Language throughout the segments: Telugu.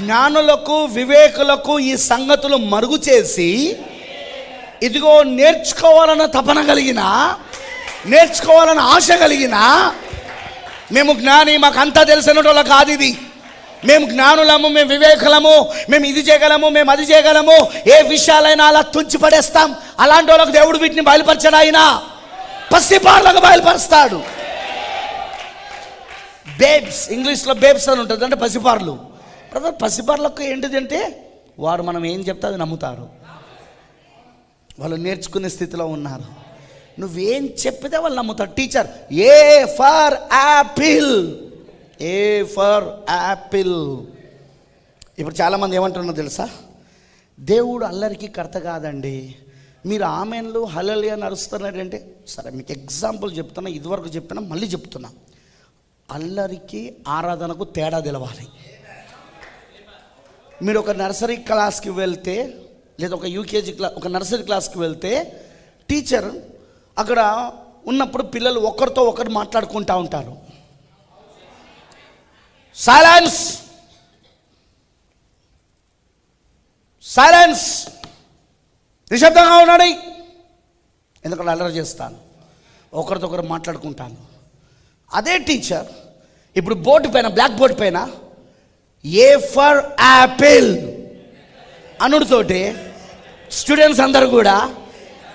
జ్ఞానులకు వివేకులకు ఈ సంగతులు మరుగు చేసి ఇదిగో నేర్చుకోవాలన్న తపన కలిగిన నేర్చుకోవాలన్న ఆశ కలిగిన మేము జ్ఞాని మాకు అంతా తెలిసిన వాళ్ళ కాదు ఇది. మేము జ్ఞానులము మేము వివేకులము మేము ఇది చేయగలము మేము అది చేయగలము ఏ విషయాలైనా అలా తుంచి పడేస్తాం. అలాంటి వాళ్ళకు దేవుడు వీటిని బయలుపరచడు ఆయన. బయలుపరుస్తాడు. బేబ్స్ ఇంగ్లీష్లో బేబ్స్ అని ఉంటుంది అంటే పసిపార్లు. బ్రదర్ పసిబర్లకు ఏంటిది అంటే వారు మనం ఏం చెప్తే అది నమ్ముతారు. వాళ్ళు నేర్చుకునే స్థితిలో ఉన్నారు. నువ్వేం చెప్పితే వాళ్ళు నమ్ముతారు. Teacher A for apple A for apple ఇప్పుడు చాలామంది ఏమంటున్నారు తెలుసా? దేవుడు అల్లరికి కర్త కాదండి. మీరు ఆమెన్లు హలలి నడుస్తున్నారంటే సరే మీకు ఎగ్జాంపుల్ చెప్తున్నా ఇదివరకు చెప్పినా మళ్ళీ చెప్తున్నా. అల్లరికి ఆరాధనకు తేడా తెలవాలి. మీరు ఒక నర్సరీ క్లాస్కి వెళ్తే లేదా ఒక యూకేజీ క్లా ఒక నర్సరీ క్లాస్కి వెళ్తే టీచర్ అక్కడ ఉన్నప్పుడు పిల్లలు ఒకరితో ఒకరు మాట్లాడుకుంటూ ఉంటారు. సైలెన్స్ సైలెన్స్ నిశ్శబ్దంగా ఉన్నాడు. ఎందుకంటే అల్లరి చేస్తాను. ఒకరితో ఒకరు మాట్లాడుకుంటాను. అదే టీచర్ ఇప్పుడు బోర్డు పైన బ్లాక్ బోర్డ్ పైన ఏ ఫర్ యాపిల్ అనుడితోటి స్టూడెంట్స్ అందరు కూడా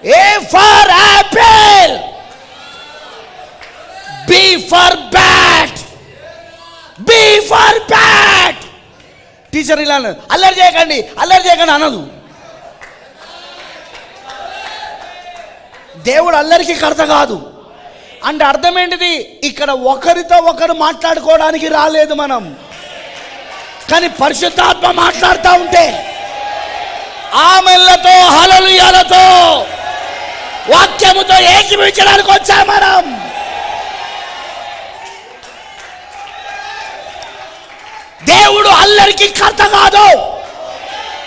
A for apple B for bat B for bat teacher ఇలా అల్లరి చేయకండి అల్లరి చేయకండి అనదు. దేవుడు అల్లరికి కడత కాదు. అంటే అర్థం ఏంటిది? ఇక్కడ ఒకరితో ఒకరు మాట్లాడుకోవడానికి రాలేదు మనం. కానీ పరిశుద్ధాత్మ మాట్లాడుతూ ఉంటే ఆమెలతో హలలుయాలతో వాక్యముతో ఏకీపించడానికి వచ్చా మనం. దేవుడు అల్లరికి కర్త కాదు.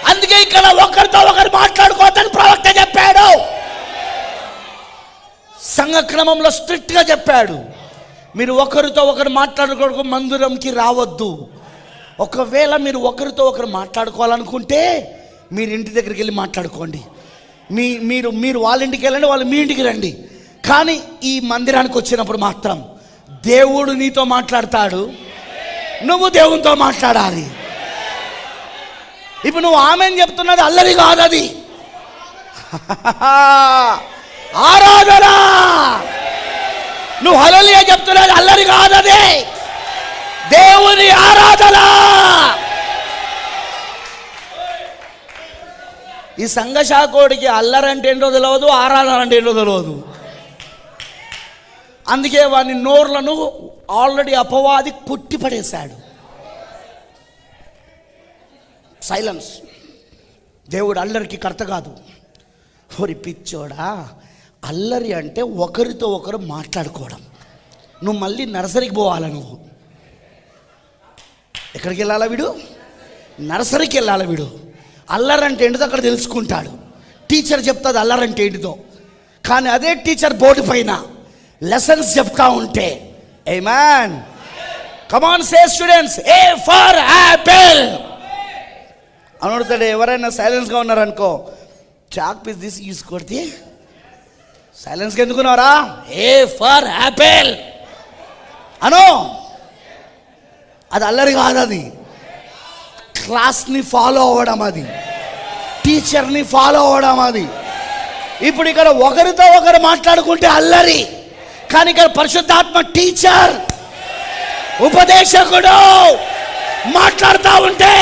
అందుకే ఇక్కడ ఒకరితో ఒకరు మాట్లాడుకోవద్దని ప్రవక్త చెప్పాడు. సంఘక్రమంలో స్ట్రిక్ట్గా చెప్పాడు. మీరు ఒకరితో ఒకరు మాట్లాడుకోవడం మందిరంకి రావద్దు. ఒకవేళ మీరు ఒకరితో ఒకరు మాట్లాడుకోవాలనుకుంటే మీరు ఇంటి దగ్గరికి వెళ్ళి మాట్లాడుకోండి. మీ మీరు మీరు వాళ్ళ ఇంటికి వెళ్ళండి వాళ్ళు మీ ఇంటికి రండి. కానీ ఈ మందిరానికి వచ్చినప్పుడు మాత్రం దేవుడు నీతో మాట్లాడతాడు. నువ్వు దేవునితో మాట్లాడాలి. ఇప్పుడు నువ్వు ఆమెను చెప్తున్నది అల్లరి కాదు అది. ఆరాధన! నువ్వు హలలియా చెప్తున్నది అల్లరి కాదదే దేవుని ఆరాధన! ఈ సంఘశాఖోడికి అల్లరంటే ఏంటో తెలియదు ఆరాధన అంటే ఏంటో తెలియదు అందుకే వాని నోర్లను ఆల్రెడీ అపవాది కొట్టి పడేశాడు సైలెన్స్. దేవుడు అల్లరికి కర్త కాదు. ఓరి పిచ్చోడా అల్లరి అంటే ఒకరితో ఒకరు మాట్లాడుకోవడం. నువ్వు మళ్ళీ నర్సరీకి పోవాలా నువ్వు? ఎక్కడికి వెళ్ళాలా వీడు? నర్సరీకి వెళ్ళాలా వీడు? అల్లరంటే ఏంటిదో అక్కడ తెలుసుకుంటాడు. టీచర్ చెప్తుంది అల్లరంటే ఏంటిదో. కానీ అదే టీచర్ బోర్డు పైన లెసన్స్ చెప్తా ఉంటే a man come on say students A for apple అని అడుగుతాడు ఎవరైనా సైలెన్స్గా ఉన్నారనుకో చాక్ పీస్ తీసి యూస్ కొడితే సైలెన్స్గా ఎందుకున్నారా ఏ ఫర్ యాపిల్ అను. అది అల్లరి కాదు అది. క్లాస్ని ఫాలో అవ్వడం అది. టీచర్ని ఫాలో అవ్వడం అది. ఇప్పుడు ఇక్కడ ఒకరితో ఒకరు మాట్లాడుకుంటే అల్లరి. కానీ ఇక్కడ పరిశుద్ధాత్మ టీచర్ ఉపదేశకుడు మాట్లాడుతూ ఉంటే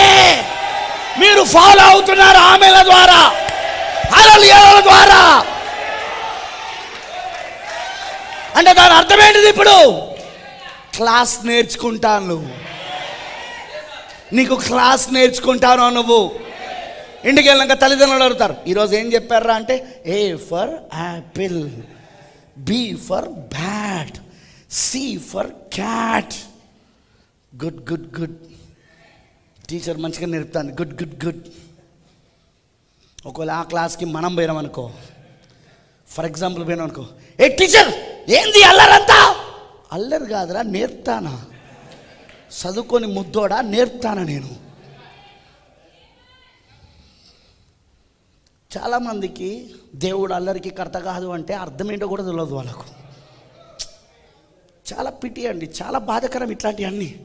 మీరు ఫాలో అవుతున్నారు ఆమెల ద్వారా అలలియల ద్వారా. అంటే దాని అర్థం ఏంటిది ఇప్పుడు? క్లాస్ నేర్చుకుంటాను. నువ్వు నీకు క్లాస్ నేర్చుకుంటాను నువ్వు. ఇంటికి వెళ్ళాక తల్లిదండ్రులు అడుగుతారు ఈరోజు ఏం చెప్పారా? అంటే A for apple B for bat C for cat good good good teacher మంచిగా నేర్పుతాను గుడ్ గుడ్ గుడ్ ఒకవేళ ఆ క్లాస్కి మనం పోయినాం అనుకో ఫర్ ఎగ్జాంపుల్ పోయినాం అనుకో ఏ టీచర్ ఏంది అల్లరంతా? అల్లరు కాదురా నేర్పుతానా? చదువుకొని ముద్దోడా నేర్పుతాను నేను? చాలామందికి దేవుడు అల్లరికి కర్త కాదు అంటే అర్థం ఏంటో కూడా తెలియదు వాళ్ళకు. చాలా పిటి అండి చాలా బాధకరం ఇట్లాంటివన్నీ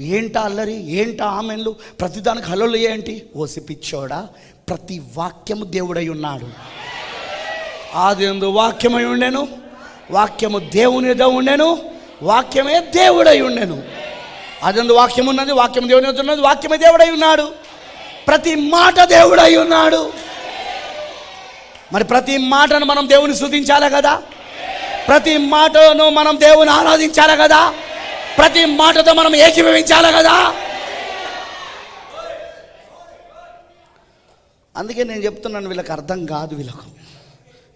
ఏంటా అల్లరి ఏంటా ఆమెన్లు ప్రతిదానికి హలోలు ఏంటి? ఓసి పిచ్చోడా ప్రతి వాక్యము దేవుడై ఉన్నాడు. ఆది ఎందు వాక్యమై ఉండెను వాక్యము దేవునిదో ఉండేను వాక్యమే దేవుడై ఉండెను. అదందు వాక్యం ఉన్నది వాక్యం దేవుని ఉన్నది వాక్యమే దేవుడై ఉన్నాడు. ప్రతి మాట దేవుడై ఉన్నాడు. మరి ప్రతి మాటను మనం దేవుని శుద్ధించాలి కదా? ప్రతి మాటను మనం దేవుని ఆరాధించాలి కదా? ప్రతి మాటతో మనం ఏకీభవించాలి కదా? అందుకే నేను చెప్తున్నాను వీళ్ళకి అర్థం కాదు వీళ్ళకు.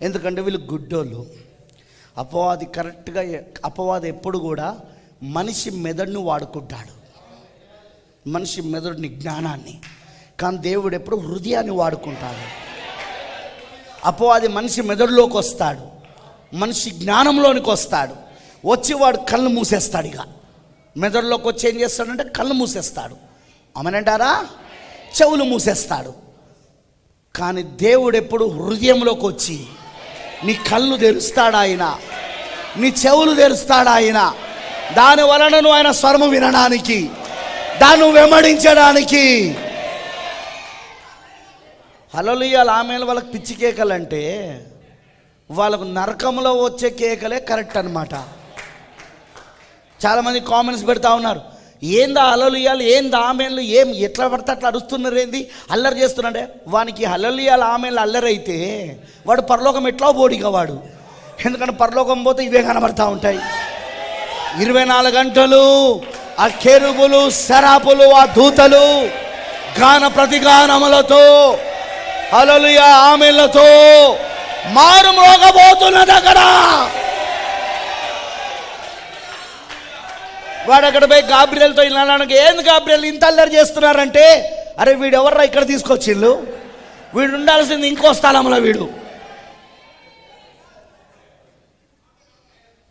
ఎందుకంటే వీళ్ళు గుడ్డోళ్ళు. అపవాది కరెక్ట్గా అపవాది ఎప్పుడు కూడా మనిషి మెదడును వాడుకుంటాడు. మనిషి మెదడుని జ్ఞానాన్ని. కానీ దేవుడు ఎప్పుడు హృదయాన్ని వాడుకుంటాడు. అపో అది మనిషి మెదడులోకి వస్తాడు. మనిషి జ్ఞానంలోనికి వస్తాడు. వచ్చి వాడు కళ్ళు మూసేస్తాడు ఇక. మెదడులోకి వచ్చి ఏం చేస్తాడంటే కళ్ళు మూసేస్తాడు. అమనంటారా చెవులు మూసేస్తాడు. కానీ దేవుడు ఎప్పుడు హృదయంలోకి వచ్చి నీ కళ్ళు తెరుస్తాడు ఆయన. నీ చెవులు తెరుస్తాడు ఆయన. దాని వలన నువ్వు ఆయన స్వరము వినడానికి దాన్ని వెంబడించడానికి. హలలుయాల ఆమెలు వాళ్ళకి పిచ్చి కేకలంటే వాళ్ళకు నరకంలో వచ్చే కేకలే కరెక్ట్ అనమాట చాలామంది కామెంట్స్ పెడతా ఉన్నారు ఏందా అలలు ఏందా ఆమెన్లు ఏం ఎట్లా పడితే అట్లా అరుస్తున్నారు ఏంది? అల్లరి చేస్తున్నాడే వానికి హలలు ఆమెన్లు అల్లరైతే వాడు పరలోకం ఎట్లా బోడిగా వాడు ఎందుకంటే పరలోకం పోతే ఇవే కనబడతా ఉంటాయి. ఇరవై నాలుగు గంటలు ఆ కెరుబులు శరాపులు ఆ దూతలు గాన ప్రతిగానములతో అలలుయ ఆమెలతో మారు మోగబోతున్న దగ్గర వాడు అక్కడ పోయి గాబ్రియల్తో ఇలా ఏం ఏంది గాబ్రియల్? ఇంత అల్లరి చేస్తున్నారంటే? అరే వీడు ఎవర్రా ఇక్కడ తీసుకొచ్చిండు వీడు ఉండాల్సింది ఇంకో స్థలంలో వీడు.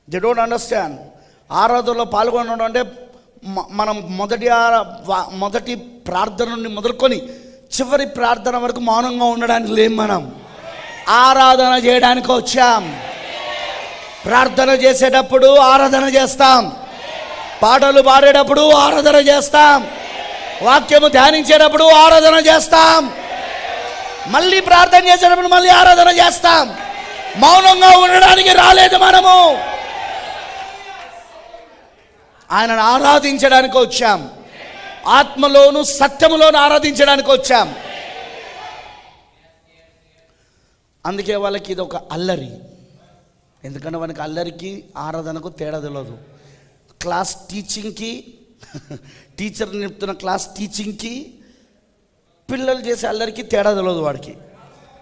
దే డోంట్ అండర్స్టాండ్ ఆరాధనలో పాల్గొనడం అంటే మ- మనం మొదటి మొదటి ప్రార్థన నుండి మొదలుకొని చివరి ప్రార్థన వరకు మౌనంగా ఉండడానికి లేం మనం. ఆరాధన చేయడానికి వచ్చాం. ప్రార్థన చేసేటప్పుడు ఆరాధన చేస్తాం. పాటలు పాడేటప్పుడు ఆరాధన చేస్తాం. వాక్యము ధ్యానించేటప్పుడు ఆరాధన చేస్తాం. మళ్ళీ ప్రార్థన చేసేటప్పుడు మళ్ళీ ఆరాధన చేస్తాం. మౌనంగా ఉండడానికి రాలేదు మనము. ఆయనను ఆరాధించడానికి వచ్చాం. ఆత్మలోను సత్యములోను ఆరాధించడానికి వచ్చాం. అందుకే వాళ్ళకి ఇది ఒక అల్లరి. ఎందుకంటే మనకి అల్లరికి ఆరాధనకు తేడా తెలియదు క్లాస్ టీచింగ్కి టీచర్ చెప్తున్న క్లాస్ టీచింగ్కి పిల్లలు చేసే అల్లరికి తేడా తెలియదు వాడికి.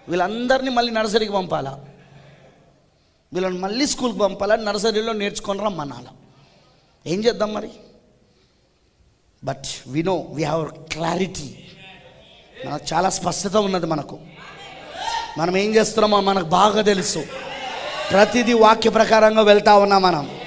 వీళ్ళందరినీ మళ్ళీ నర్సరీకి పంపాలా? వీళ్ళని మళ్ళీ స్కూల్కి పంపాలా? నర్సరీలో నేర్చుకొని రమ్మనాలా? ఏం చేద్దాం మరి? But we know we have clarity మనకు చాలా స్పష్టత ఉన్నది మనకు. మనం ఏం చేస్తున్నామో మనకు బాగా తెలుసు. ప్రతిదీ వాక్య ప్రకారంగా వెళ్తా ఉన్నాం మనం.